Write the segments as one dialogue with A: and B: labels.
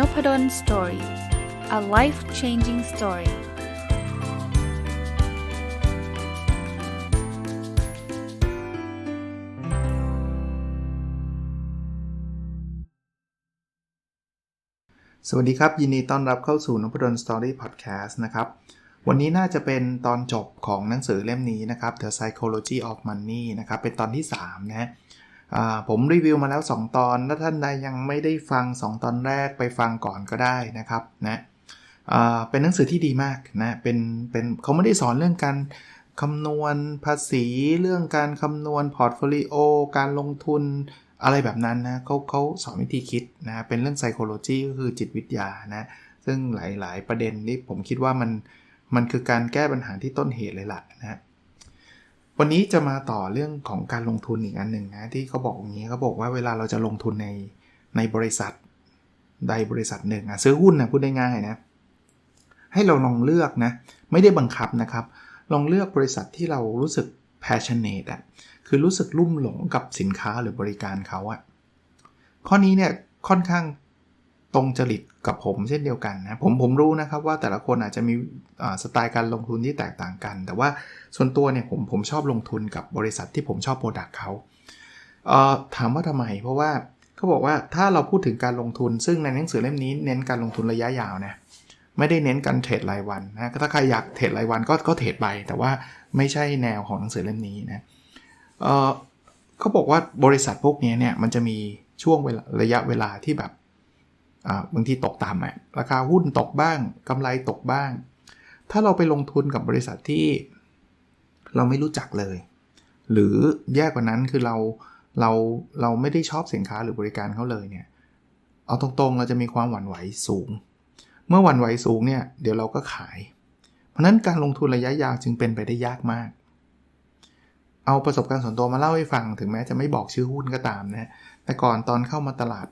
A: n o p ด d o สตอรี่ a life changing story ส
B: วัสดีครับ ยินดีต้อนรับเข้าสู่นพดลสตอรี่พอดแคสต์นะครับ วันนี้น่าจะเป็นตอนจบของหนังสือเล่มนี้นะครับ The Psychology of Money นะครับ เป็นตอนที่ 3 นะ ผมรีวิวมาแล้ว 2 ตอน ถ้าท่านใดยังไม่ได้ฟัง 2 ตอนแรกไปฟังก่อนก็ได้นะครับนะเป็นหนังสือที่ดีมากนะเป็นเป็นเขาไม่ได้สอนเรื่องการคำนวณภาษี เรื่องการคำนวณพอร์ตโฟลิโอการลงทุนอะไรแบบนั้นนะเขาเขาสอนวิธีคิดนะเป็นเรื่อง psychology ก็คือจิตวิทยานะซึ่งหลาย ๆ ประเด็นนี้ผมคิดว่ามันมันคือการแก้ปัญหาที่ต้นเหตุเลยล่ะนะ วันนี้จะมาต่อเรื่องของการลงทุนอีกอันหนึ่งนะ ที่เขาบอกอย่างนี้เขาบอกว่าเวลาเราจะลงทุนในในบริษัทใดบริษัทหนึ่งอะซื้อหุ้นนะพูดได้ง่ายนะ ให้เราลองเลือกนะ ไม่ได้บังคับนะครับ ลองเลือกบริษัทที่เรารู้สึก passionate อะคือรู้สึกลุ่มหลงกับสินค้าหรือบริการเขาอะข้อนี้เนี่ยค่อนข้าง ตรงจริตกับผมเช่นเดียวกันนะผมผมรู้นะครับว่าแต่ละคนอาจจะมีสไตล์การลงทุนที่แตกต่างกัน แต่ว่าส่วนตัวเนี่ยผมผมชอบลงทุนกับบริษัทที่ผมชอบโปรดักต์เขาเถามว่าทำไม เพราะว่าเขาบอกว่าถ้าเราพูดถึงการลงทุน ซึ่งในหนังสือเล่มนี้เน้นการลงทุนระยะยาวนะไม่ได้เน้นการเทรดรายวันนะถ้าใครอยากเทรดรายวันก็ก็เทรดไปแต่ว่าไม่ใช่แนวของหนังสือเล่มนี้นะเขาบอกว่าบริษัทพวกนี้เนี่ยมันจะมีช่วงเวลาระยะเวลาที่แบบ บางทีตกต่ำอะราคาหุ้นตกบ้างกำไรตกบ้าง ถ้าเราไปลงทุนกับบริษัทที่เราไม่รู้จักเลย หรือแย่กว่านั้นคือเราเราเราไม่ได้ชอบสินค้าหรือบริการเขาเลยเนี่ยเอาตรงๆเราจะมีความหวั่นไหวสูง เมื่อหวั่นไหวสูงเนี่ยเดี๋ยวเราก็ขาย เพราะนั้นการลงทุนระยะยาวจึงเป็นไปได้ยากมาก เอาประสบการณ์ส่วนตัวมาเล่าให้ฟังถึงแม้จะไม่บอกชื่อหุ้นก็ตามนะแต่ก่อนตอนเข้ามาตลาด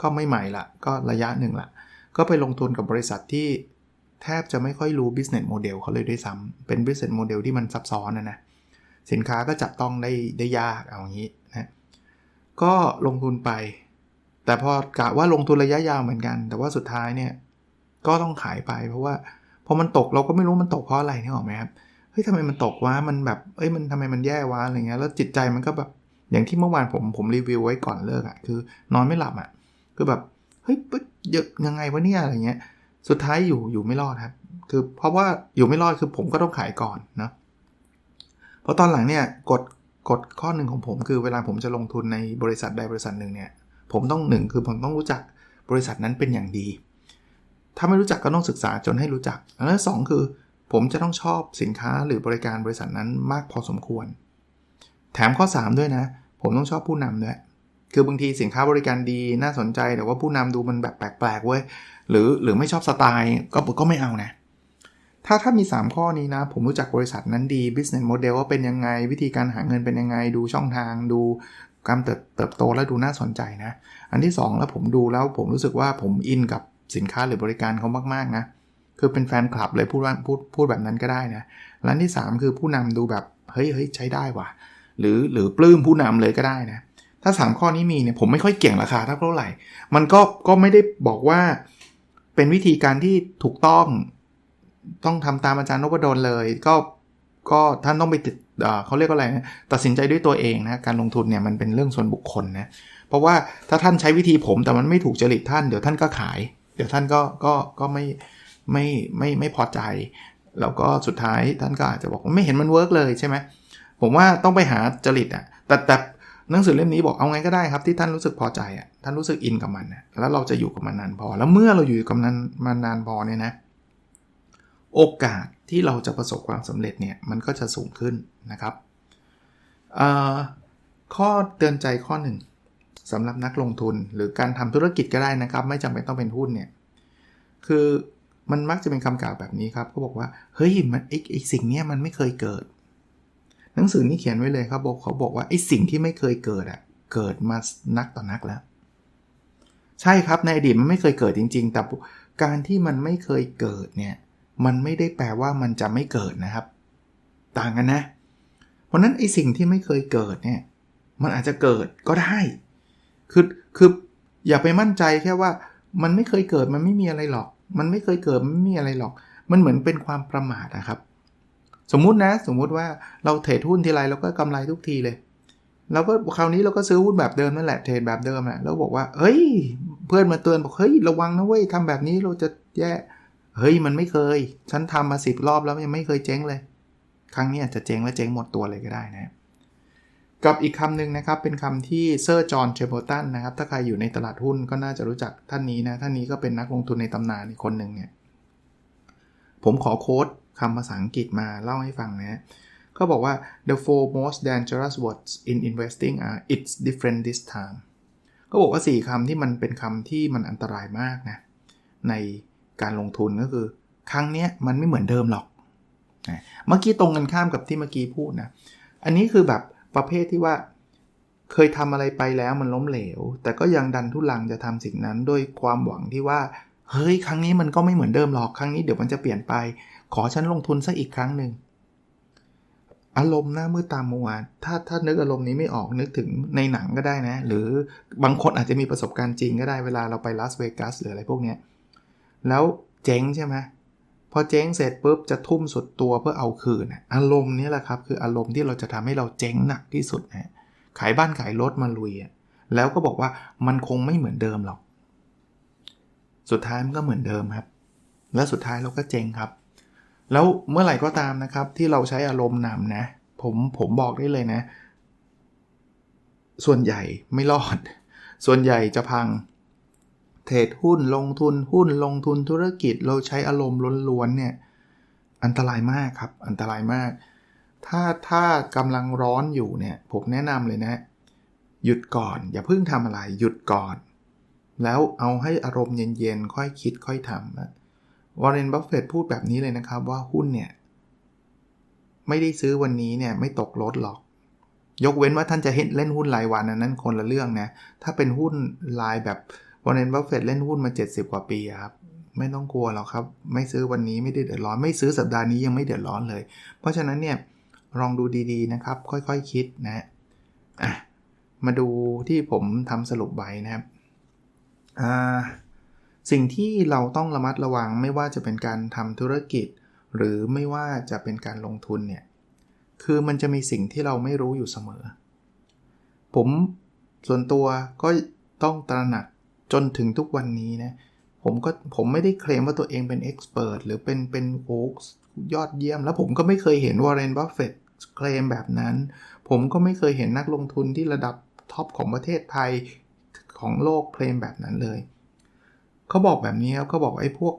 B: ก็ไม่ใหม่ละ ก็ระยะหนึ่งละ ก็ไปลงทุนกับบริษัทที่แทบจะไม่ค่อยรู้ business model เขาเลยด้วยซ้ำเป็น business model ที่มันซับซ้อนนะนะ สินค้าก็จับต้องได้ได้ยากเอาอย่างนี้นะก็ลงทุนไป แต่พอกะว่าลงทุนระยะยาวเหมือนกัน แต่ว่าสุดท้ายเนี่ยก็ต้องขายไป เพราะว่าพอมันตกเราก็ไม่รู้มันตกเพราะอะไรนี่หรอไหมครับเฮ้ยทำไมมันตกวะมันแบบเอ้ยมันทำไมมันแย่วะอะไรเงี้ยแล้วจิตใจมันก็แบบ อย่างที่เมื่อวานผมผมรีวิวไว้ก่อนเลิกอะ่ะคือนอนไม่หลับอะ่ะคือแบบเฮ้ยเยอะยังไงวะเนี่ยอะไรเงี้ยสุดท้ายอยู่อยู่ไม่รอดครับคือเพราะว่าอยู่ไม่รอดคือผมก็ต้องขายก่อนนะเพราะตอนหลังเนี่ยกฎกฎข้อหนึ่งของผมคือเวลาผมจะลงทุนในบริษัทใดบริษัทหนึ่งเนี่ยผมต้องหนึ่งคือผมต้องรู้จักบริษัทนั้นเป็นอย่างดี ถ้าไม่รู้จักก็ต้องศึกษาจนให้รู้จัก แล้วสองคือผมจะต้องชอบสินค้าหรือบริการบริษัทนั้นมากพอสมควร แถมข้อ 3 ด้วยนะ ผมต้องชอบผู้นำด้วยคือบางทีสินค้าบริการดีน่าสนใจแต่ว่าผู้นำดูมันแบบแปลกๆเว้ยหรือหรือไม่ชอบสไตล์ก็ก็ไม่เอานะ ถ้าถ้ามี 3 ข้อนี้นะ ผมรู้จักบริษัทนั้นดี business model ว่าเป็นยังไง วิธีการหาเงินเป็นยังไง ดูช่องทางดูการเติบโตแล้วดูน่าสนใจนะ อันที่ 2 แล้วผมดูแล้วผมรู้สึกว่าผมอินกับสินค้าหรือบริการเขามากๆนะคือเป็นแฟนคลับเลยพูดว่าพูดพูดแบบนั้นก็ได้นะและที่ 3 คือผู้นำดูแบบเฮ้ยเฮ้ยใช้ได้ว่ะ หรือหรือปลื้มผู้นำเลยก็ได้นะถ้า 3 ข้อนี้มีเนี่ยผมไม่ค่อยเก่งราคาเท่าไหร่ มันก็ก็ไม่ได้บอกว่าเป็นวิธีการที่ถูกต้องต้องทำตามอาจารย์นพดลเลย ก็ก็ท่านต้องไปติดเขาเรียกว่าอะไรนะตัดสินใจด้วยตัวเองนะการลงทุนเนี่ยมันเป็นเรื่องส่วนบุคคลนะเพราะว่าถ้าท่านใช้วิธีผมแต่มันไม่ถูกจริตท่านเดี๋ยวท่านก็ขาย เดี๋ยวท่านก็ก็ก็ไม่ไม่ไม่ไม่พอใจแล้วก็สุดท้ายท่านก็อาจจะบอกไม่เห็นมันเวิร์กเลยใช่ไหม ผมว่าต้องไปหาจริตอะแต่แต่หนังสือเล่มนี้บอกเอาไงก็ได้ครับที่ท่านรู้สึกพอใจอะท่านรู้สึกอินกับมันนะแล้วเราจะอยู่กับมันนานพอ แล้วเมื่อเราอยู่กับมันมานานพอเนี่ยนะ โอกาสที่เราจะประสบความสำเร็จเนี่ยมันก็จะสูงขึ้นนะครับข้อเตือนใจข้อหนึ่งสำหรับนักลงทุนหรือการทำธุรกิจก็ได้นะครับ ไม่จำเป็นต้องเป็นหุ้นเนี่ยคือมันมักจะเป็นคำกล่าวแบบนี้ครับเขาบอกว่า เฮ้ยมันไอไอ้สิ่งนี้มันไม่เคยเกิด หนังสือนี้เขียนไว้เลยครับบอกเขาบอกว่าไอ้สิ่งที่ไม่เคยเกิดอะ่ะเกิดมานักต่อนักแล้ว ใช่ครับในอดีตมันไม่เคยเกิดจริง ๆ แต่การที่มันไม่เคยเกิดเนี่ยมันไม่ได้แปลว่ามันจะไม่เกิดนะครับ ต่างกันนะ เพราะนั้นไอ้สิ่งที่ไม่เคยเกิดเนี่ยมันอาจจะเกิดก็ได้คือคืออย่าไปมั่นใจแค่ว่า มันไม่เคยเกิดมันไม่มีอะไรหรอก มันไม่เคยเกิดมันไม่มีอะไรหรอก มันเหมือนเป็นความประมาทนะครับ สมมุตินะ สมมุติว่าเราเทรดหุ้นทีไรเราก็กำไรทุกทีเลยเราก็คราวนี้เราก็ซื้อหุ้นแบบเดิมนั่นแหละเทรดแบบเดิมแหละแล้วบอกว่าเฮ้ย เพื่อนมาเตือนบอกเฮ้ยระวังนะเว้ยทำแบบนี้เราจะแย่เฮ้ยมันไม่เคย ฉันทำมาสิบรอบแล้วยังไม่เคยเจ๊งเลย ครั้งนี้อาจจะเจ๊งและเจ๊งหมดตัวเลยก็ได้นะกับอีกคำหนึ่งนะครับ เป็นคำที่เซอร์จอห์นเชโบตันนะครับ ถ้าใครอยู่ในตลาดหุ้นก็น่าจะรู้จักท่านนี้นะ ท่านนี้ก็เป็นนักลงทุนในตำนานอีกคนหนึ่งเนี่ย ผมขอโค้ด คำภาษาอังกฤษมาเล่าให้ฟังนะก็บอกว่า the four most dangerous words in investing are it's different this time ก็บอกว่า 4คำที่มันเป็นคำที่มันอันตรายมากนะ ในการลงทุนก็คือ ครั้งนี้มันไม่เหมือนเดิมหรอกนะเมื่อกี้ตรงกันข้ามกับที่เมื่อกี้พูดนะ อันนี้คือแบบประเภทที่ว่าเคยทำอะไรไปแล้วมันล้มเหลว แต่ก็ยังดันทุลังจะทำสิ่งนั้น ด้วยความหวังที่ว่า เฮ้ย ครั้งนี้มันก็ไม่เหมือนเดิมหรอก ครั้งนี้เดี๋ยวมันจะเปลี่ยนไป ขอฉันลงทุนสักอีกครั้งหนึ่ง อารมณ์หน้ามืดตามัว ถ้าถ้านึกอารมณ์นี้ไม่ออกนึกถึงในหนังก็ได้นะ หรือบางคนอาจจะมีประสบการณ์จริงก็ได้เวลาเราไปลาสเวกัสหรืออะไรพวกเนี้ย แล้วเจ๊งใช่ไหมพอเจ๊งเสร็จปุ๊บจะทุ่มสุดตัวเพื่อเอาคืน อารมณ์นี้แหละครับ คืออารมณ์ที่เราจะทำให้เราเจ๊งหนักที่สุดนะขายบ้านขายรถมาลุยแล้วก็บอกว่ามันคงไม่เหมือนเดิมหรอก สุดท้ายมันก็เหมือนเดิมครับ แล้วสุดท้ายเราก็เจ๊งครับ แล้วเมื่อไหร่ก็ตามนะครับ ที่เราใช้อารมณ์นำนะ ผมผมบอกได้เลยนะ ส่วนใหญ่ไม่รอด ส่วนใหญ่จะพัง เทรดหุ้นลงทุนหุ้นลงทุนธุรกิจเราใช้อารมณ์ล้วนๆเนี่ยอันตรายมากครับ อันตรายมาก ถ้าถ้ากำลังร้อนอยู่เนี่ย ผมแนะนำเลยนะ หยุดก่อน อย่าเพิ่งทำอะไร หยุดก่อน แล้วเอาให้อารมณ์เย็นๆ ค่อยคิดค่อยทำนะ วอร์เรน บัฟเฟตพูดแบบนี้เลยนะครับว่าหุ้นเนี่ย ไม่ได้ซื้อวันนี้เนี่ย ไม่ตกรถหรอก ยกเว้นว่าท่านจะเล่นหุ้นรายวันนั้นคนละเรื่องนะ ถ้าเป็นหุ้นรายแบบวอร์เรน บัฟเฟตเล่นหุ้นมา 70 กว่าปีครับไม่ต้องกลัวหรอกครับ ไม่ซื้อวันนี้ไม่ได้เดือดร้อน ไม่ซื้อสัปดาห์นี้ยังไม่เดือดร้อนเลย เพราะฉะนั้นเนี่ยลองดูดีๆนะครับ ค่อยๆคคิดนะอะมาดูที่ผมทำสรุปไว้นะครับอ่า สิ่งที่เราต้องระมัดระวังไม่ว่าจะเป็นการทำธุรกิจ หรือไม่ว่าจะเป็นการลงทุนเนี่ยคือมันจะมีสิ่งที่เราไม่รู้อยู่เสมอ ผมส่วนตัวก็ต้องตระหนักจนถึงทุกวันนี้นะผมก็ผมไม่ได้เคลมว่าตัวเองเป็นเอ็กซ์เพรสหรือเป็นเป็นโอ้ยอดเยี่ยม แล้วผมก็ไม่เคยเห็นวอร์เรนบัฟเฟตเคลมแบบนั้น ผมก็ไม่เคยเห็นนักลงทุนที่ระดับท็อปของประเทศไทยของโลกเคลมแบบนั้นเลย เขาบอกแบบนี้ครับเขาบอกไอ้พวก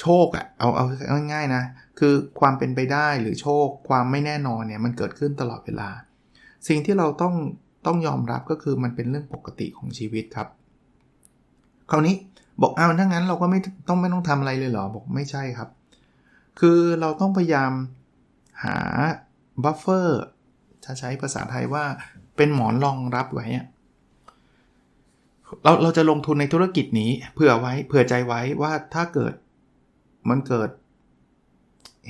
B: โชคอะเอาเอาง่ายๆนะ คือความเป็นไปได้หรือโชคความไม่แน่นอนเนี่ยมันเกิดขึ้นตลอดเวลา สิ่งที่เราต้องต้องยอมรับก็คือมันเป็นเรื่องปกติของชีวิตครับ คราวนี้บอกเอาถ้างั้นเราก็ไม่ต้องไม่ต้องทำอะไรเลยเหรอบอกไม่ใช่ครับ คือเราต้องพยายามหาบัฟเฟอร์จะใช้ภาษาไทยว่าเป็นหมอนรองรับไว้ เราเราจะลงทุนในธุรกิจนี้เผื่อไว้เผื่อใจไว้ว่าถ้าเกิดมันเกิด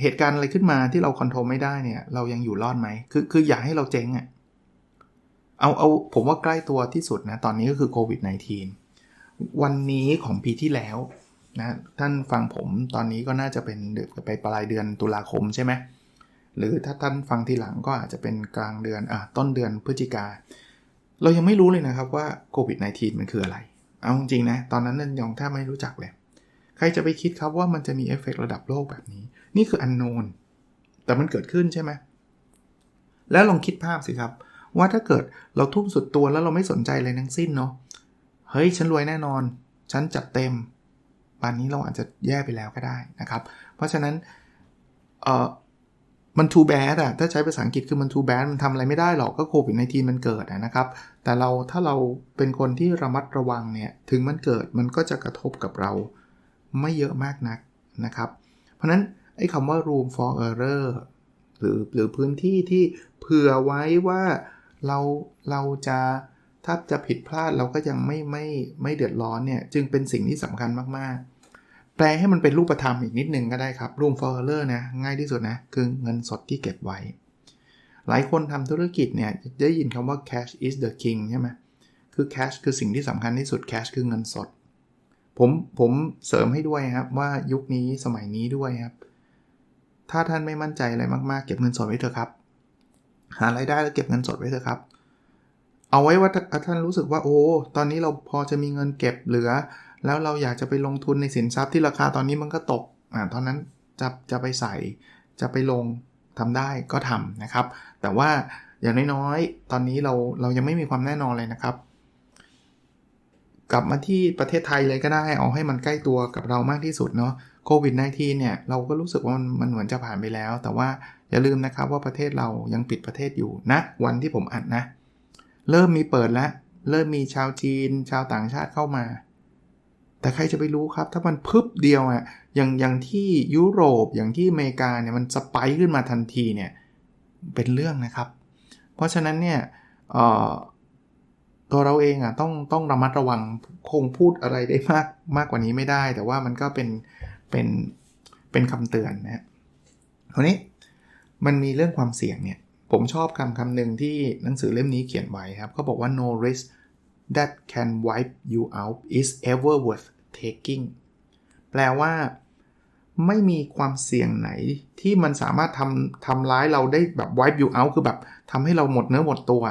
B: เหตุการณ์อะไรขึ้นมาที่เราคอนโทรลไม่ได้เนี่ย เรายังอยู่รอดไหมคือคืออยากให้เราเจ๊งอะ่ะเอาเอาผมว่าใกล้ตัวที่สุดนะ ตอนนี้ก็คือโควิด -19 วันนี้ของปีที่แล้วนะท่านฟังผมตอนนี้ก็น่าจะเป็นไปปลายเดือนตุลาคมใช่ไหมหรือถ้าท่านฟังทีหลังก็อาจจะเป็นกลางเดือนอะต้นเดือนพฤศจิกา เรายังไม่รู้เลยนะครับว่าโควิด -19 มันคืออะไร เอาจริงนะ ตอนนั้นนันยังแทบไม่รู้จักเลย ใครจะไปคิดครับว่ามันจะมีเอฟเฟกระดับโลกแบบนี้ นี่คืออันโนน แต่มันเกิดขึ้นใช่ไหม แล้วลองคิดภาพสิครับ ว่าถ้าเกิดเราทุ่มสุดตัวแล้วเราไม่สนใจอะไรทั้งสิ้นเนาะ เฮ้ย ฉันรวยแน่นอน ฉันจัดเต็มป่านนี้เราอาจจะแย่ไปแล้วก็ได้นะครับ เพราะฉะนั้น เออ มัน too bad อะถ้าใช้ภาษาอังกฤษคือมัน too bad มันทำอะไรไม่ได้หรอกก็โควิดในทีมันเกิดนะครับ แต่เราถ้าเราเป็นคนที่ระมัดระวังเนี่ย ถึงมันเกิดมันก็จะกระทบกับเราไม่เยอะมากนักนะครับ เพราะนั้นไอ้คำว่า room for error หรือหรือพื้นที่ที่เผื่อไว้ว่าเราเราจะถ้าจะผิดพลาดเราก็ยังไม่ไม่ไม่เดือดร้อนเนี่ย จึงเป็นสิ่งที่สำคัญมากๆ แปลให้มันเป็นรูปธรรมอีกนิดนึงก็ได้ครับ room for error นะ ง่ายที่สุดนะ คือเงินสดที่เก็บไว้ หลายคนทำธุรกิจเนี่ย ได้ยินคำว่า cash is the king ใช่ไหมคือ cash คือสิ่งที่สำคัญที่สุด cash คือเงินสด ผมผมเสริมให้ด้วยครับ ว่ายุคนี้สมัยนี้ด้วยครับ ถ้าท่านไม่มั่นใจอะไรมากๆ เก็บเงินสดไว้เถอะครับ หารายได้แล้วเก็บเงินสดไว้เถอะครับ เอาไว้ว่าท่านรู้สึกว่าโอ้ ตอนนี้เราพอจะมีเงินเก็บเหลือ แล้วเราอยากจะไปลงทุนในสินทรัพย์ที่ราคาตอนนี้มันก็ตกอ่าตอนนั้นจะจะไปใส่จะไปลงทำได้ก็ทำนะครับ แต่ว่าอย่างน้อยๆ ตอนนี้เราเรายังไม่มีความแน่นอนเลยนะครับ กลับมาที่ประเทศไทยเลยก็ได้ เอาให้มันใกล้ตัวกับเรามากที่สุดเนาะโควิด -19 เนี่ยเราก็รู้สึกว่ามันมันเหมือนจะผ่านไปแล้ว แต่ว่าอย่าลืมนะครับว่าประเทศเรายังปิดประเทศอยู่นะ วันที่ผมอัดนะ เริ่มมีเปิดแล้ว เริ่มมีชาวจีน ชาวต่างชาติเข้ามา แต่ใครจะไปรู้ครับ ถ้ามันพึบเดียวอะอย่างอย่างที่ยุโรปอย่างที่อเมริกาเนี่ยมันสไปค์ขึ้นมาทันทีเนี่ยเป็นเรื่องนะครับ เพราะฉะนั้นเนี่ยตัวเราเองอะต้องต้องระมัดระวังคงพูดอะไรได้มากมากกว่านี้ไม่ได้ แต่ว่ามันก็เป็นเป็นเป็นคำเตือนนะคราวนี้มันมีเรื่องความเสี่ยงเนี่ยผมชอบคำคำหนึ่งที่หนังสือเล่มนี้เขียนไว้ครับเขาบอกว่า no risk that can wipe you out is ever worth taking แปลว่า ไม่มีความเสี่ยงไหนที่มันสามารถทำทำร้ายเราได้แบบ wipe you out คือแบบทำให้เราหมดเนื้อหมดตัว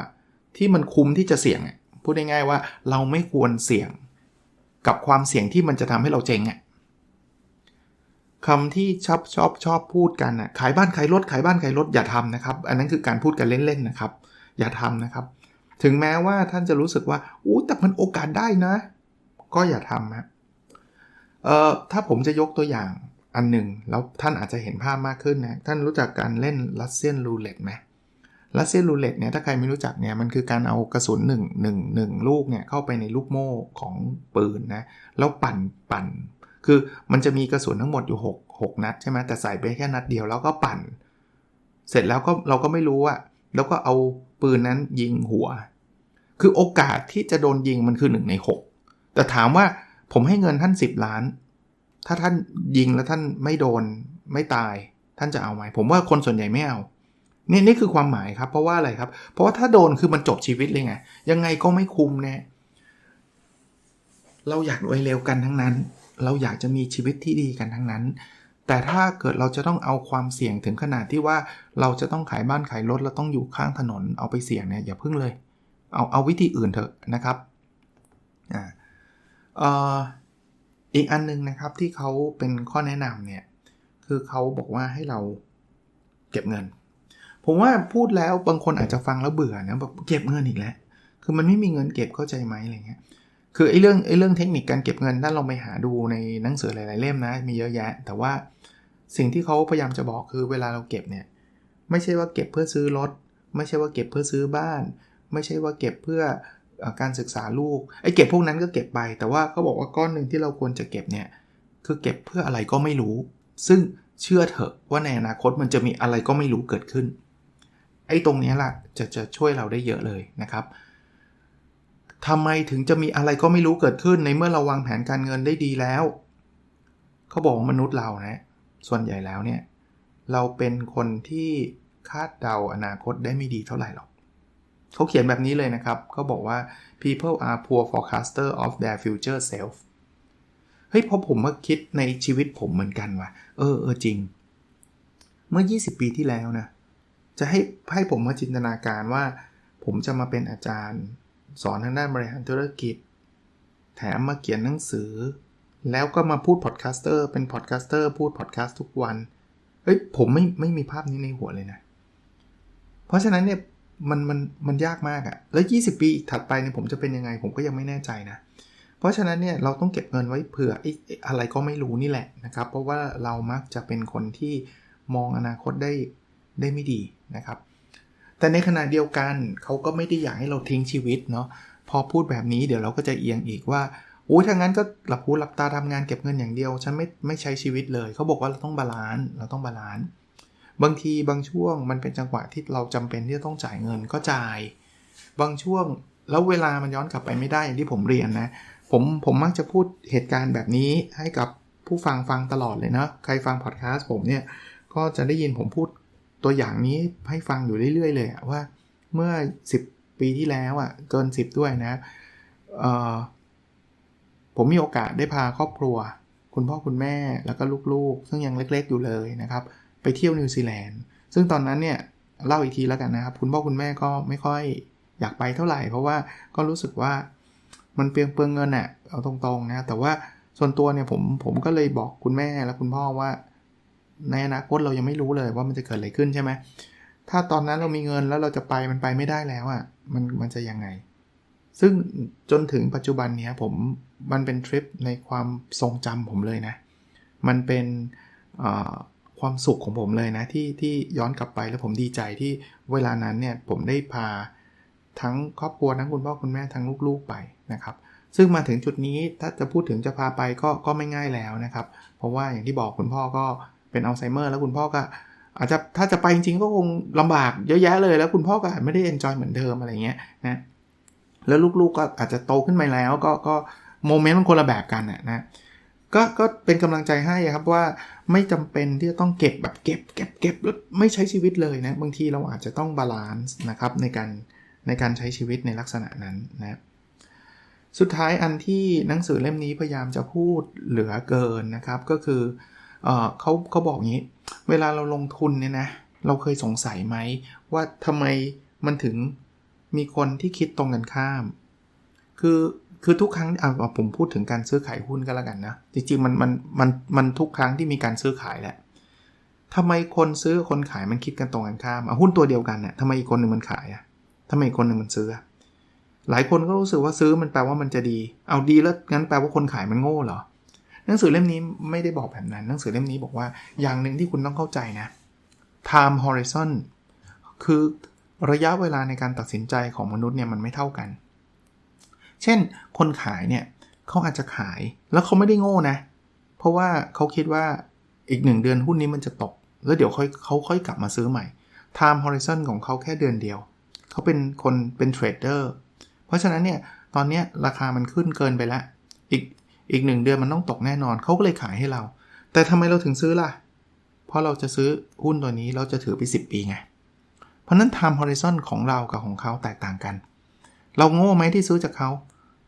B: ที่มันคุ้มที่จะเสี่ยงพูดง่ายๆว่าเราไม่ควรเสี่ยง กับความเสี่ยงที่มันจะทำให้เราเจ๊งอะคำที่ชอบชอบชอบพูดกันอะขายบ้านขายรถขายบ้านขายรถอย่าทำนะครับ อันนั้นคือการพูดกันเล่นๆนะครับ อย่าทำนะครับ ถึงแม้ว่าท่านจะรู้สึกว่าอู้แต่มันโอกาสได้นะ ก็อย่าทำนะ เอ่อถ้าผมจะยกตัวอย่างอันหนึ่งแล้วท่านอาจจะเห็นภาพมากขึ้นนะท่านรู้จักการเล่นรัสเซียนรูเล็ตไหมรัสเซียนรูเล็ตเนี่ยถ้าใครไม่รู้จักเนี่ยมันคือการเอากระสุน1 1 1ลูกเนี่ยเข้าไปในลูกโม่ของปืนนะแล้วปั่นปั่น คือมันจะมีกระสุนทั้งหมดอยู่ 6 6 นัดใช่ไหมแต่ใส่ไปแค่นัดเดียวแล้วก็ปั่น เสร็จแล้วก็เราก็ไม่รู้อะแล้วก็เอาปืนนั้นยิงหัว คือโอกาสที่จะโดนยิงมันคือ 1 ใน 6 แต่ถามว่า ผมให้เงินท่าน 10 ล้าน ถ้าท่านยิงแล้วท่านไม่โดนไม่ตาย ท่านจะเอาไหม ผมว่าคนส่วนใหญ่ไม่เอานี่นี่คือความหมายครับ เพราะว่าอะไรครับ เพราะว่าถ้าโดนคือมันจบชีวิตเลยไง ยังไงก็ไม่คุ้มแน่เราอยากรวยเร็วกันทั้งนั้น เราอยากจะมีชีวิตที่ดีกันทั้งนั้น แต่ถ้าเกิดเราจะต้องเอาความเสี่ยงถึงขนาดที่ว่าเราจะต้องขายบ้านขายรถเราต้องอยู่ข้างถนนเอาไปเสี่ยงเนี่ยอย่าพึ่งเลย เอาเอาวิธีอื่นเถอะนะครับ อ่า อีกอันนึงนะครับที่เขาเป็นข้อแนะนำเนี่ย คือเขาบอกว่าให้เราเก็บเงิน ผมว่าพูดแล้วบางคนอาจจะฟังแล้วเบื่อนะแบบเก็บเงินอีกแล้ว คือมันไม่มีเงินเก็บเข้าใจไหมอะไรเงี้ยคือไอ้เรื่องไอ้เรื่องเทคนิคการเก็บเงินถ้าเราไปหาดูในหนังสือหลาย ๆ เล่มนะ มีเยอะแยะ แต่ว่าสิ่งที่เขาพยายามจะบอกคือเวลาเราเก็บเนี่ย ไม่ใช่ว่าเก็บเพื่อซื้อรถ ไม่ใช่ว่าเก็บเพื่อซื้อบ้าน ไม่ใช่ว่าเก็บเพื่อ การศึกษาลูกไอ้เก็บพวกนั้นก็เก็บไป แต่ว่าเขาบอกว่าก้อนหนึ่งที่เราควรจะเก็บเนี่ยคือเก็บเพื่ออะไรก็ไม่รู้ ซึ่งเชื่อเถอะว่าในอนาคตมันจะมีอะไรก็ไม่รู้เกิดขึ้น ไอ้ตรงนี้แหละจะจะช่วยเราได้เยอะเลยนะครับทำไมถึงจะมีอะไรก็ไม่รู้เกิดขึ้นในเมื่อเราวางแผนการเงินได้ดีแล้ว เขาบอกมนุษย์เรานะ ส่วนใหญ่แล้วเนี่ย เราเป็นคนที่คาดเดาอนาคตได้ไม่ดีเท่าไหร่หรอก เขาเขียนแบบนี้เลยนะครับเขาบอกว่า people are poor forecaster of their future self เฮ้ยพอผมมาคิดในชีวิตผมเหมือนกันว่ะเออเออจริง เมื่อ 20 ปีที่แล้วนะ จะให้ให้ผมมาจินตนาการว่า ผมจะมาเป็นอาจารย์ สอนทางด้านบริหารธุรกิจ แถมมาเขียนหนังสือ แล้วก็มาพูดพอดแคสเตอร์เป็นพอดแคสเตอร์พูดพอดแคสต์ทุกวันเฮ้ยผมไม่ไม่มีภาพนี้ในหัวเลยนะ เพราะฉะนั้นเนี่ย มันมันมันยากมากอะแล้ว 20 ปีถัดไปเนี่ยผมจะเป็นยังไงผมก็ยังไม่แน่ใจนะ เพราะฉะนั้นเนี่ยเราต้องเก็บเงินไว้เผื่ออะไรก็ไม่รู้นี่แหละนะครับ เพราะว่าเรามักจะเป็นคนที่มองอนาคตได้ได้ไม่ดีนะครับ แต่ในขณะเดียวกันเขาก็ไม่ได้อยากให้เราทิ้งชีวิตเนาะพอพูดแบบนี้เดี๋ยวเราก็จะเอียงอีกว่าโอ้ยถ้างั้นก็หลับหูหลับตาทำงานเก็บเงินอย่างเดียว ฉันไม่ไม่ใช้ชีวิตเลย เขาบอกว่าเราต้องบาลานซ์เราต้องบาลานซ์ บางทีบางช่วงมันเป็นจังหวะที่เราจำเป็นที่จะต้องจ่ายเงินก็จ่าย บางช่วงแล้วเวลามันย้อนกลับไปไม่ได้อย่างที่ผมเรียนนะผมผมมักจะพูดเหตุการณ์แบบนี้ให้กับผู้ฟังฟังตลอดเลยนะใครฟังพอดแคสต์ผมเนี่ยก็จะได้ยินผมพูดตัวอย่างนี้ให้ฟังอยู่เรื่อย ๆ เลยว่าเมื่อ 10 ปีที่แล้วอะ่ะเกิน 10 ด้วยนะผมมีโอกาสได้พาครอบครัว คุณพ่อคุณแม่แล้วก็ลูกๆ ซึ่งยังเล็ก ๆ อยู่เลยนะครับ ไปเที่ยวนิวซีแลนด์ซึ่งตอนนั้นเนี่ยเล่าอีกทีแล้วกันนะครับ คุณพ่อคุณแม่ก็ไม่ค่อยอยากไปเท่าไหร่ เพราะว่าก็รู้สึกว่ามันเปลืองเปลืองเงินอะเอาตรงๆนะแต่ว่าส่วนตัวเนี่ยผมผมก็เลยบอกคุณแม่และคุณพ่อว่า ในอนาคตเรายังไม่รู้เลยว่ามันจะเกิดอะไรขึ้นใช่ไหมถ้าตอนนั้นเรามีเงินแล้วเราจะไปมันไปไม่ได้แล้วอะ่ะมันมันจะยังไง ซึ่งจนถึงปัจจุบันนี้ผมมันเป็นทริปในความทรงจำผมเลยนะ มันเป็น ความสุขของผมเลยนะที่ที่ย้อนกลับไปแล้วผมดีใจที่เวลานั้นเนี่ยผมได้พาทั้งครอบครัวทั้งคุณพ่อคุณแม่ทั้งลูกๆไปนะครับ ซึ่งมาถึงจุดนี้ถ้าจะพูดถึงจะพาไปก็ก็ไม่ง่ายแล้วนะครับ เพราะว่าอย่างที่บอกคุณพ่อก็เป็นอัลไซเมอร์แล้วคุณพ่อก็อาจจะถ้าจะไปจริงๆก็คงลำบากเยอะแยะเลยแล้วคุณพ่อก็อาจไม่ได้เอนจอยเหมือนเดิมอะไรเงี้ยนะแล้วลูกๆก็อาจจะโตขึ้นไปแล้วก็ก็โมเมนต์มันคนละแบบกันนะ ก็ก็เป็นกำลังใจให้ครับว่าไม่จำเป็นที่จะต้องเก็บแบบเก็บเก็บเก็บแล้วไม่ใช้ชีวิตเลยนะ บางทีเราอาจจะต้องบาลานซ์นะครับในการในการใช้ชีวิตในลักษณะนั้นนะสุดท้ายอันที่หนังสือเล่มนี้พยายามจะพูดเหลือเกินนะครับ ก็คือเออเขาเขาบอกงี้ เวลาเราลงทุนเนี่ยนะเราเคยสงสัยไหมว่าทำไมมันถึงมีคนที่คิดตรงกันข้าม คือ คือทุกครั้งเอาผมพูดถึงการซื้อขายหุ้นก็แล้วกันนะ จริงๆมันมันมันมันทุกครั้งที่มีการซื้อขายแหละทำไมคนซื้อคนขายมันคิดกันตรงกันข้ามหุ้นตัวเดียวกันเนี่ยทำไมอีกคนหนึ่งมันขายอะทำไมอีกคนหนึ่งมันซื้อ หลายคนก็รู้สึกว่าซื้อมันแปลว่ามันจะดี เอาดีแล้วงั้นแปลว่าคนขายมันโง่เหรอหนังสือเล่มนี้ไม่ได้บอกแบบนั้น หนังสือเล่มนี้บอกว่าอย่างหนึ่งที่คุณต้องเข้าใจนะ time horizon คือระยะเวลาในการตัดสินใจของมนุษย์เนี่ยมันไม่เท่ากัน เช่น คนขายเนี่ยเขาอาจจะขายแล้วเขาไม่ได้โง่นะ เพราะว่าเขาคิดว่าอีกหนึ่งเดือนหุ้นนี้มันจะตก แล้วเดี๋ยวค่อยเขาค่อยกลับมาซื้อใหม่ time horizon ของเขาแค่เดือนเดียว เขาเป็นคนเป็นเทรดเดอร์เพราะฉะนั้นเนี่ยตอนนี้ราคามันขึ้นเกินไปแล้ว อีกอีกหนึ่งเดือนมันต้องตกแน่นอนเขาก็เลยขายให้เรา แต่ทำไมเราถึงซื้อล่ะ เพราะเราจะซื้อหุ้นตัวนี้เราจะถือไป 10 ปีไง เพราะนั้น time horizon ของเรากับของเขาแตกต่างกัน เราโง่ไหมที่ซื้อจากเขา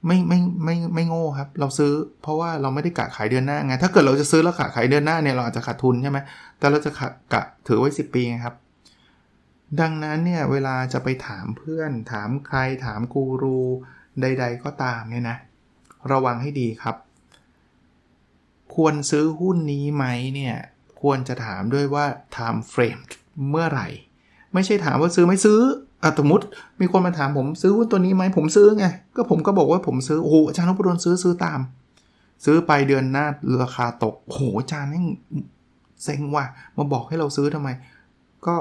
B: ไม่ไม่ไม่ไม่โง่ครับ เราซื้อเพราะว่าเราไม่ได้กะขายเดือนหน้าไงถ้าเกิดเราจะซื้อแล้วกะขายเดือนหน้าเนี่ยเราอาจจะขาดทุนใช่ไหมแต่เราจะกะถือไว้ 10 ปีไงครับ ดังนั้นเนี่ยเวลาจะไปถามเพื่อน ถามใครถามกูรูใด ๆ ก็ตามเนี่ยนะ ระวังให้ดีครับ ควรซื้อหุ้นนี้ไหมเนี่ยควรจะถามด้วยว่า time frame เมื่อไหร่ ไม่ใช่ถามว่าซื้อไม่ซื้อ อะสมมติมีคนมาถามผมซื้อหุ้นตัวนี้ไหมผมซื้อไง ก็ผมก็บอกว่าผมซื้อ โอ้โหอาจารย์นพดลซื้อซื้อตาม ซื้อไปเดือนหน้าราคาตกโอ้โหอาจารย์นี่เซ็งว่ะมาบอกให้เราซื้อทำไม ก็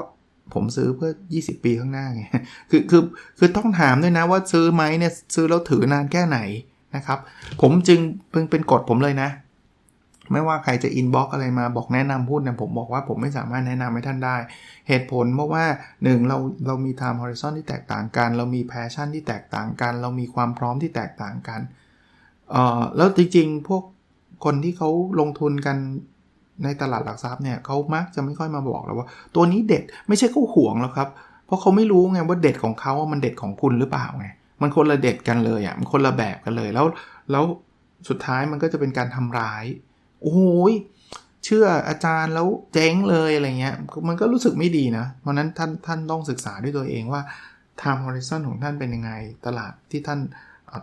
B: ผมซื้อเพื่อ 20 ปีข้างหน้าไงคือคือคือต้องถามด้วยนะว่าซื้อไหมเนี่ยซื้อแล้วถือนานแค่ไหนนะครับ ผมจึงเพิ่งเป็นกฎผมเลยนะ ไม่ว่าใครจะอินบ็อกอะไรมาบอกแนะนำพูดเนี่ยผมบอกว่าผมไม่สามารถแนะนำให้ท่านได้ เหตุผลเพราะว่า 1 เราเรามี time horizon ที่แตกต่างกัน เรามี passion ที่แตกต่างกัน เรามีความพร้อมที่แตกต่างกันเอ่อแล้วจริงๆ พวกคนที่เขาลงทุนกันในตลาดหลักทรัพย์เนี่ยเขามักจะไม่ค่อยมาบอกแล้วว่า ตัวนี้เด็ดไม่ใช่เขาห่วงแล้วครับ เพราะเขาไม่รู้ไงว่าเด็ดของเขาว่ามันเด็ดของคุณหรือเปล่าไงมันคนละเด็ดกันเลยอะมันคนละแบบกันเลยแล้วแล้วสุดท้ายมันก็จะเป็นการทำร้าย โอ้ยเชื่ออาจารย์แล้วเจ๊งเลยอะไรเงี้ย มันก็รู้สึกไม่ดีนะ เพราะนั้นท่านท่านต้องศึกษาด้วยตัวเองว่า time horizon ของท่านเป็นยังไง ตลาดที่ท่าน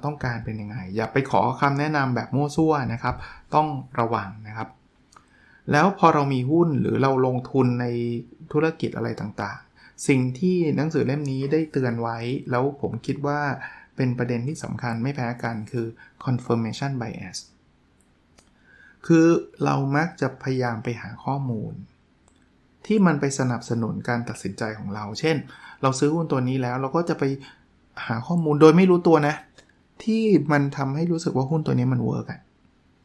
B: ต้องการเป็นยังไง อย่าไปขอคำแนะนำแบบมั่วซั่วนะครับ ต้องระวังนะครับ แล้วพอเรามีหุ้นหรือเราลงทุนในธุรกิจอะไรต่างๆ สิ่งที่หนังสือเล่มนี้ได้เตือนไว้ แล้วผมคิดว่าเป็นประเด็นที่สำคัญไม่แพ้กันคือ confirmation bias คือเรามักจะพยายามไปหาข้อมูล ที่มันไปสนับสนุนการตัดสินใจของเรา เช่น เราซื้อหุ้นตัวนี้แล้วเราก็จะไปหาข้อมูลโดยไม่รู้ตัวนะ ที่มันทำให้รู้สึกว่าหุ้นตัวนี้มันเวิร์กอะ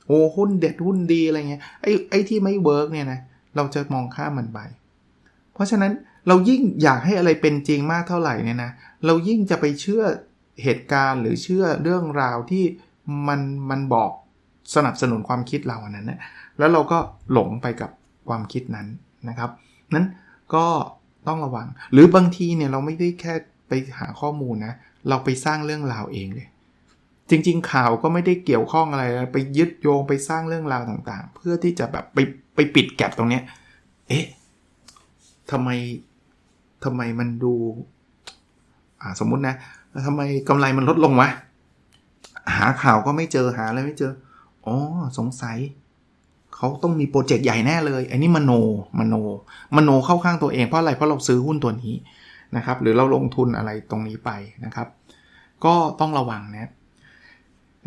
B: โอ้หุ้นเด็ดหุ้นดีอะไรเงี้ยไอ้ไอ้ที่ไม่เวิร์กเนี่ยนะเราจะมองข้ามมันไป เพราะฉะนั้นเรายิ่งอยากให้อะไรเป็นจริงมากเท่าไหร่เนี่ยนะเรายิ่งจะไปเชื่อเหตุการณ์หรือเชื่อเรื่องราวที่มันมันบอก สนับสนุนความคิดเราอันนั้นนะแล้วเราก็หลงไปกับความคิดนั้นนะครับนั้นก็ต้องระวัง หรือบางทีเนี่ยเราไม่ได้แค่ไปหาข้อมูลนะ เราไปสร้างเรื่องราวเองเลย จริง ๆ ข่าวก็ไม่ได้เกี่ยวข้องอะไรไปยึดโยงไปสร้างเรื่องราวต่างๆ เพื่อที่จะแบบไปไปปิดแกลบตรงเนี้ย เอ๊ะทำไมทำไมมันดูอ่าสมมุตินะทำไมกำไรมันลดลงวะหาข่าวก็ไม่เจอหาอะไรไม่เจอ อ๋อสงสัย เขาต้องมีโปรเจกต์ใหญ่แน่เลย อันนี้มโนมโนมโนเข้าข้างตัวเองเพราะอะไรเพราะเราซื้อหุ้นตัวนี้นะครับ หรือเราลงทุนอะไรตรงนี้ไปนะครับ ก็ต้องระวังนะ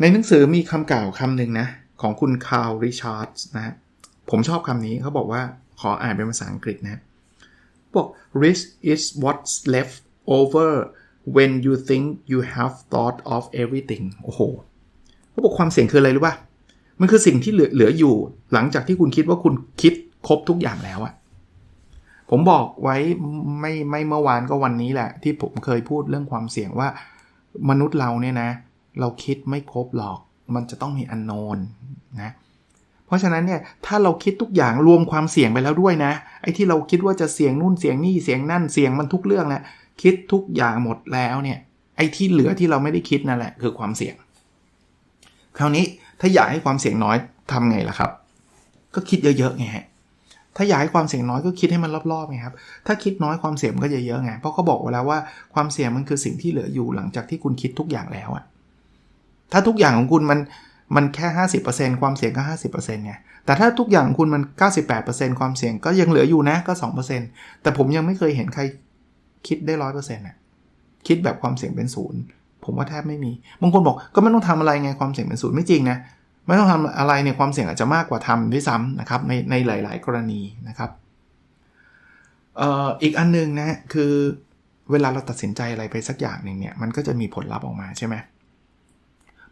B: ในหนังสือมีคำกล่าวคำหนึ่งนะ ของคุณคาร์ลริชาร์ดนะผมชอบคำนี้เขาบอกว่าขออ่านเป็นภาษาอังกฤษนะบอก risk is what's left over when you think you have thought of everything โอ้โหเขาบอกความเสี่ยงคืออะไรรู้ป่ะ มันคือสิ่งที่เหลือเหลืออยู่ หลังจากที่คุณคิดว่าคุณคิดครบทุกอย่างแล้วอะผมบอกไว้ไม่ไม่เมื่อวานก็วันนี้แหละ ที่ผมเคยพูดเรื่องความเสี่ยงว่ามนุษย์เราเนี่ยนะ เราคิดไม่ครบหรอก มันจะต้องมีอันโนนนะเพราะฉะนั้นเนี่ยถ้าเราคิดทุกอย่างรวมความเสี่ยงไปแล้วด้วยนะไอ้ที่เราคิดว่าจะเสี่ยงนู่นเสี่ยงนี่เสี่ยงนั่นเสี่ยงมันทุกเรื่องแหละคิดทุกอย่างหมดแล้วเนี่ยไอ้ที่เหลือที่เราไม่ได้คิดนั่นแหละคือความเสี่ยง คราวนี้ ถ้าอยากให้ความเสี่ยงน้อยทำไงล่ะครับ ก็คิดเยอะๆไงฮะถ้าอยากให้ความเสี่ยงน้อยก็คิดให้มันรอบๆไงครับ ถ้าคิดน้อยความเสี่ยงก็จะเยอะไง เพราะเขาบอกไว้แล้วว่าความเสี่ยงมันคือสิ่งที่เหลืออยู่หลังจากที่คุณคิดทุกอย่างแล้วอะถ้าทุกอย่างของคุณมันมันแค่ 50%ความเสี่ยงก็ 50%ไง แต่ถ้าทุกอย่างของคุณมัน 98%ความเสี่ยงก็ยังเหลืออยู่นะก็ 2%แต่ผมยังไม่เคยเห็นใครคิดได้ 100%อะ คิดแบบความเสี่ยงเป็นศูนย์ ผมว่าแทบไม่มี บางคนบอกก็ไม่ต้องทำอะไรไงความเสี่ยงเป็นศูนย์ไม่จริงนะไม่ต้องทำอะไรเนี่ยความเสี่ยงอาจจะมากกว่าทำด้วยซ้ำนะครับในในหลาย ๆ กรณีนะครับเอ่ออีกอันนึงนะคือเวลาเราตัดสินใจอะไรไปสักอย่างหนึ่งเนี่ยมันก็จะมีผลลัพธ์ออกมาใช่ไหม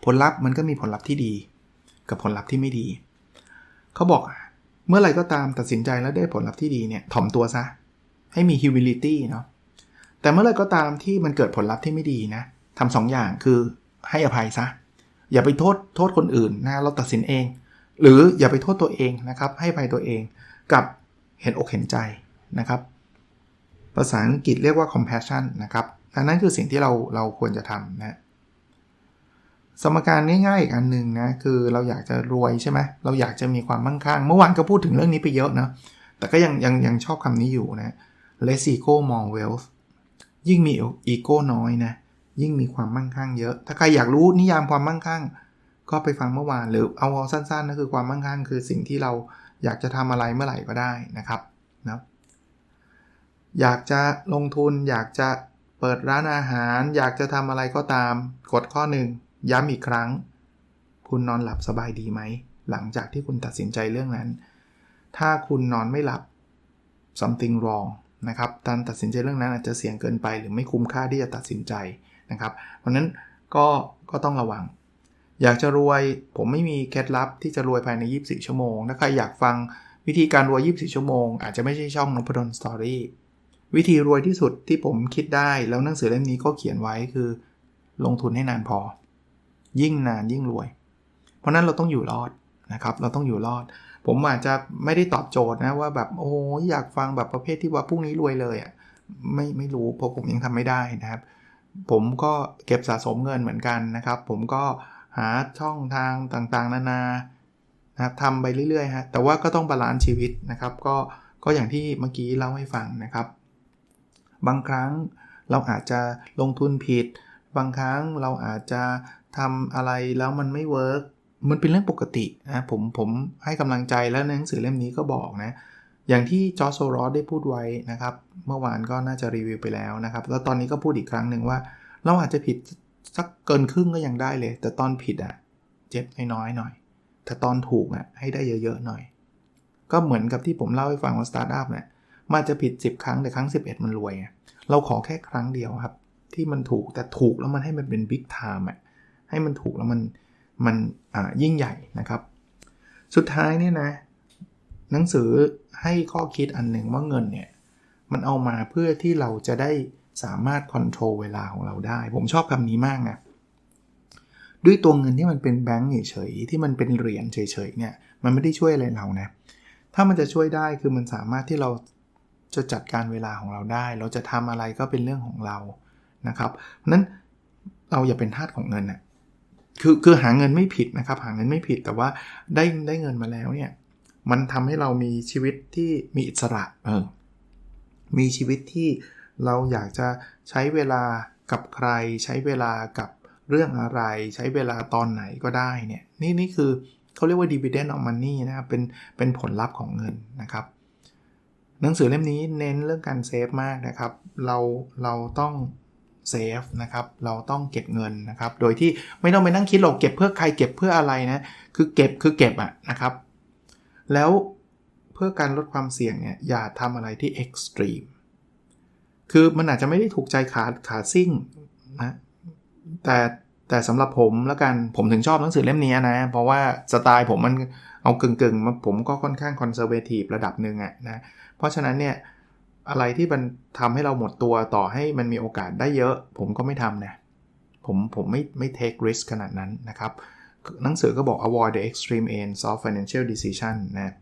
B: ผลลัพธ์มันก็มีผลลัพธ์ที่ดี กับผลลัพธ์ที่ไม่ดีเขาบอกเมื่อไหร่ก็ตามตัดสินใจแล้วได้ผลลัพธ์ที่ดีเนี่ยถ่อมตัวซะให้มี humility เนาะแต่เมื่อไหร่ก็ตามที่มันเกิดผลลัพธ์ที่ไม่ดีนะ ทำสองอย่างคือให้อภัยซะอย่าไปโทษโทษคนอื่นนะเราตัดสินเอง หรืออย่าไปโทษตัวเองนะครับ ให้ภัยตัวเองกับเห็นอกเห็นใจนะครับ ภาษาอังกฤษเรียกว่า compassion นะครับอันนั้นคือสิ่งที่เราเราควรจะทำนะสมการง่ายๆอีกอันหนึ่งนะคือเราอยากจะรวยใช่ไหมเราอยากจะมีความมั่งคั่ง เมื่อวานก็พูดถึงเรื่องนี้ไปเยอะนะแต่ก็ยังยังยังชอบคำนี้อยู่นะ less ego more wealth ยิ่งมีอีโก้น้อยนะ ยิ่งมีความมั่งคั่งเยอะ ถ้าใครอยากรู้นิยามความมั่งคั่ง ก็ไปฟังเมื่อวานหรือเอาสั้นๆนะคือความมั่งคั่ง คือสิ่งที่เราอยากจะทำอะไรเมื่อไหร่ก็ได้นะครับนะอยากจะลงทุน อยากจะเปิดร้านอาหาร อยากจะทำอะไรก็ตามกฎข้อหนึ่งย้ำอีกครั้ง คุณนอนหลับสบายดีไหม หลังจากที่คุณตัดสินใจเรื่องนั้น ถ้าคุณนอนไม่หลับ something wrong นะครับการตัดสินใจเรื่องนั้นอาจจะเสี่ยงเกินไป หรือไม่คุ้มค่าที่จะตัดสินใจ นะครับเพราะนั้นก็ก็ต้องระวัง อยากจะรวยผมไม่มีเคล็ดลับที่จะรวยภายใน 24 ชั่วโมงถ้าใครอยากฟังวิธีการรวย 24 ชั่วโมง อาจจะไม่ใช่ช่องนพดลสตอรี่วิธีรวยที่สุดที่ผมคิดได้ แล้วหนังสือเล่มนี้ก็เขียนไว้คือ ลงทุนให้นานพอ ยิ่งนานยิ่งรวย เพราะนั้นเราต้องอยู่รอดนะครับเราต้องอยู่รอด ผมอาจจะไม่ได้ตอบโจทย์นะว่าแบบโอ้อยากฟังแบบประเภทที่ว่าพรุ่งนี้รวยเลยอะ่ะไม่ไม่รู้เพราะผมยังทำไม่ได้นะครับ ผมก็เก็บสะสมเงินเหมือนกันนะครับ ผมก็หาช่องทางต่างๆ นานานะครับทำไปเรื่อยๆฮะแต่ว่าก็ต้องบาลานซ์ชีวิตนะครับ ก็ก็อย่างที่เมื่อกี้เล่าให้ฟังนะครับ บางครั้งเราอาจจะลงทุนผิด บางครั้งเราอาจจะทำอะไรแล้วมันไม่เวิร์กมันเป็นเรื่องปกตินะผมผมให้กำลังใจแล้วในหนังสือเล่มนี้ก็บอกนะ อย่างที่จอร์โซรอสได้พูดไว้นะครับ เมื่อวานก็น่าจะรีวิวไปแล้วนะครับ แล้วตอนนี้ก็พูดอีกครั้งหนึ่งว่า เราอาจจะผิดสักเกินครึ่งก็ยังได้เลย แต่ตอนผิดอะ่ะเจ็บน้อยๆหน่อย แต่ตอนถูกอะ่ะให้ได้เยอะๆหน่อย ก็เหมือนกับที่ผมเล่าให้ฟังว่าสตาร์ทอัพเนี่ยมันจะผิด 10 ครั้งแต่ครั้ง 11 มันรวย เราขอแค่ครั้งเดียวครับ ที่มันถูกแต่ถูกแล้วมันให้มันเป็นบิ๊กไทม์อะให้มันถูกแล้วมันมันยิ่งใหญ่นะครับ สุดท้ายเนี่ยนะ หนังสือให้ข้อคิดอันหนึ่งว่าเงินเนี่ย มันเอามาเพื่อที่เราจะได้สามารถควบคุมเวลาของเราได้ ผมชอบคำนี้มากนะด้วยตัวเงินที่มันเป็นแบงก์เฉยๆที่มันเป็นเหรียญเฉยๆเนี่ยมันไม่ได้ช่วยอะไรเรานะถ้ามันจะช่วยได้คือมันสามารถที่เราจะจัดการเวลาของเราได้ เราจะทำอะไรก็เป็นเรื่องของเรานะครับเพราะนั้นเราอย่าเป็นทาสของเงินนะคือคือหาเงินไม่ผิดนะครับ หาเงินไม่ผิดแต่ว่าได้ได้เงินมาแล้วเนี่ย มันทำให้เรามีชีวิตที่มีอิสระเออมีชีวิตที่เราอยากจะใช้เวลากับใคร ใช้เวลากับเรื่องอะไร ใช้เวลาตอนไหนก็ได้เนี่ยนี่นี่คือเขาเรียกว่า dividend of money นะครับเป็นเป็นผลลัพธ์ของเงินนะครับ หนังสือเล่มนี้เน้นเรื่องการเซฟมากนะครับ เราเราต้องเซฟนะครับ เราต้องเก็บเงินนะครับ โดยที่ไม่ต้องไปนั่งคิดหรอกเก็บเพื่อใครเก็บเพื่ออะไรนะ คือเก็บคือเก็บอะนะครับ แล้วเพื่อการลดความเสี่ยงเนี่ยอย่าทำอะไรที่เอ็กซ์ตรีมคือมันอาจจะไม่ได้ถูกใจขาขาซิ่งนะแต่แต่สำหรับผมแล้วกันผมถึงชอบหนังสือเล่มนี้นะ เพราะว่าสไตล์ผมมันเอากึ่งๆมาผมก็ค่อนข้างคอนเซอร์เวทีฟระดับหนึ่งอะนะ เพราะฉะนั้นเนี่ยอะไรที่มันทำให้เราหมดตัวต่อให้มันมีโอกาสได้เยอะ ผมก็ไม่ทำนะผมผมไม่ไม่ take risk ขนาดนั้นนะครับ หนังสือก็บอก avoid the extreme ends of financial decision นะ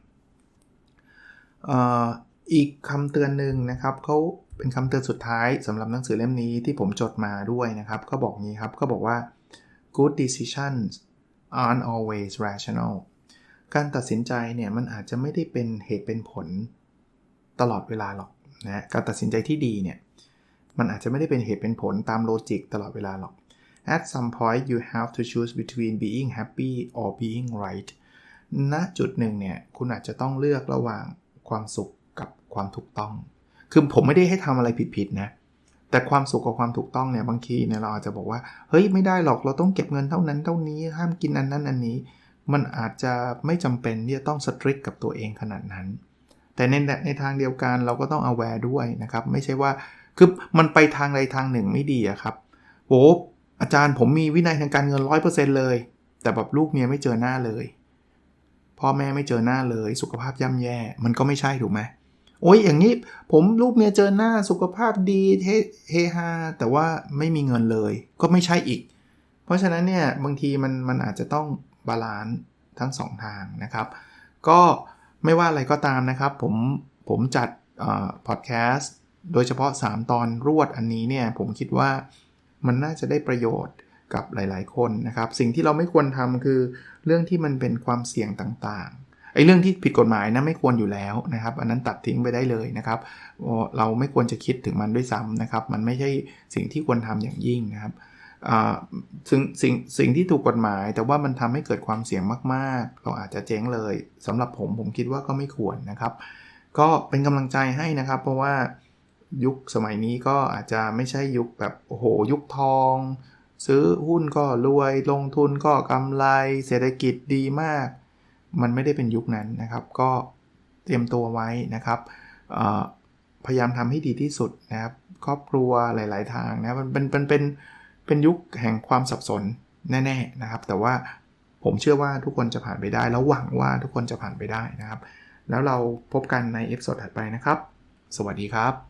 B: อีกคำเตือนหนึ่งนะครับเขาเป็นคำเตือนสุดท้ายสำหรับหนังสือเล่มนี้ที่ผมจดมาด้วยนะครับก็บอกงี้ครับก็บอกว่า good decisions aren't always rational การตัดสินใจเนี่ยมันอาจจะไม่ได้เป็นเหตุเป็นผลตลอดเวลาหรอกนะการตัดสินใจที่ดีเนี่ยมันอาจจะไม่ได้เป็นเหตุเป็นผลตามโลจิกตลอดเวลาหรอก at some point you have to choose between being happy or being right ณจุดหนึ่งเนี่ย คุณอาจจะต้องเลือกระหว่างความสุขกับความถูกต้อง คือผมไม่ได้ให้ทำอะไรผิดๆนะ แต่ความสุขกับความถูกต้องเนี่ย บางทีเนี่ยเราอาจจะบอกว่า เฮ้ย ไม่ได้หรอก เราต้องเก็บเงินเท่านั้นเท่านี้ ห้ามกินอันนั้นอันนี้ มันอาจจะไม่จำเป็นที่จะต้องสตริกกับตัวเองขนาดนั้น แต่ในในทางเดียวกันเราก็ต้อง aware ด้วยนะครับ ไม่ใช่ว่า คือมันไปทางใดทางหนึ่งไม่ดีอะครับโอ้ อาจารย์ผมมีวินัยทางการเงิน100%เปอร์เซ็นเลย แต่แบบลูกเมียไม่เจอหน้าเลย พ่อแม่ไม่เจอหน้าเลย สุขภาพย่ำแย่ มันก็ไม่ใช่ถูกไหมโอ้ยอย่างนี้ผมลูกเมียเจอหน้าสุขภาพดีเฮฮาแต่ว่าไม่มีเงินเลย ก็ไม่ใช่อีก เพราะฉะนั้นเนี่ยบางทีมันมันอาจจะต้องบาลานซ์ทั้ง 2 ทางนะครับ ก็ไม่ว่าอะไรก็ตามนะครับ ผมผมจัดพอดแคสต์โดยเฉพาะ 3 ตอนรวดอันนี้เนี่ยผมคิดว่า มันน่าจะได้ประโยชน์กับหลาย ๆ คนนะครับ สิ่งที่เราไม่ควรทำคือเรื่องที่มันเป็นความเสี่ยงต่างๆไอ้เรื่องที่ผิดกฎหมายนะไม่ควรอยู่แล้วนะครับ อันนั้นตัดทิ้งไปได้เลยนะครับ เราไม่ควรจะคิดถึงมันด้วยซ้ำนะครับ มันไม่ใช่สิ่งที่ควรทำอย่างยิ่งนะครับสิ่งสิ่งสิ่งที่ถูกกฎหมาย แต่ว่ามันทำให้เกิดความเสี่ยงมากๆ เราอาจจะเจ๊งเลยสำหรับผมผมคิดว่าก็ไม่ควรนะครับ ก็เป็นกำลังใจให้นะครับ เพราะว่า ยุคสมัยนี้ก็อาจจะไม่ใช่ยุคแบบโอ้โหยุคทอง ซื้อหุ้นก็รวยลงทุนก็กำไร เศรษฐกิจดีมาก มันไม่ได้เป็นยุคนั้นนะครับ ก็เตรียมตัวไว้นะครับพยายามทำให้ดีที่สุดนะครับ ครอบครัวหลาย ๆ ทางนะมันเป็นเป็นเป็นเป็นยุคแห่งความสับสนแน่ ๆ นะครับ แต่ว่าผมเชื่อว่าทุกคนจะผ่านไปได้ แล้วหวังว่าทุกคนจะผ่านไปได้นะครับ แล้วเราพบกันในเอพิโซดถัดไปนะครับ สวัสดีครับ